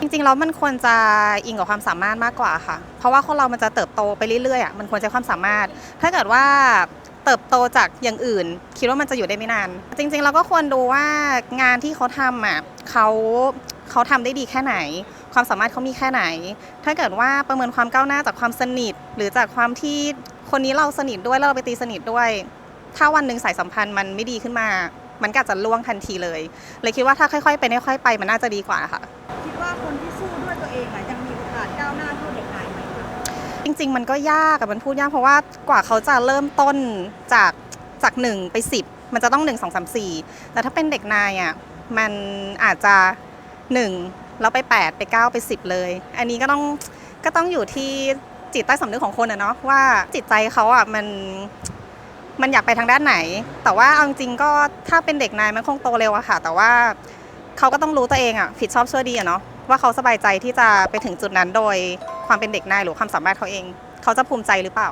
จริงๆแล้วมันควรจะอิงกับความสามารถมากกว่าค่ะ เพราะว่าคนเรามันจะเติบโตไปเรื่อยๆอะมันควรใช้ความสามารถ ถ้าเกิดว่าเติบโตจากอย่างอื่น คิดว่ามันจะอยู่ได้ไม่นาน จริงๆเราก็ควรดูว่างานที่เขาทำอะเขาเขาทำได้ดีแค่ไหน ความสามารถเขามีแค่ไหน ถ้าเกิดว่าประเมินความก้าวหน้าจากความสนิท หรือจากความที่คนนี้เราสนิทด้วยแล้วเราไปตีสนิทด้วย ถ้าวันหนึ่งสายสัมพันธ์มันไม่ดีขึ้นมา มันก็อาจจะล่วงทันทีเลย เลยคิดว่าถ้าค่อยๆไปค่อยๆไปมันน่าจะดีกว่าค่ะ สู้ด้วยตัวเองอะยังมีโอกาสก้าวหน้าเท่าเด็กนายไหมคะจริง ๆ มันก็ยากอะมันพูดยากเพราะว่ากว่าเขาจะเริ่มต้นจากจากหนึ่งไปสิบมันจะต้องหนึ่งสองสามสี่แต่ถ้าเป็นเด็กนายอะมันอาจจะหนึ่งแล้วไปแปดไปเก้าไปสิบเลย อันนี้ก็ต้องก็ต้องอยู่ที่จิตใต้สำนึกของคนอะเนาะว่าจิตใจเขาอะมันมันอยากไปทางด้านไหน แต่ว่าเอาจริงๆก็ถ้าเป็นเด็กนายมันคงโตเร็วอะค่ะ แต่ว่าเขาก็ต้องรู้ตัวเองอะผิดชอบชั่วดีอะเนาะ ว่าเขาสบายใจที่จะไปถึงจุดนั้นโดยความเป็นเด็กนายหรือความสามารถเขาเอง เขาจะภูมิใจหรือเปล่า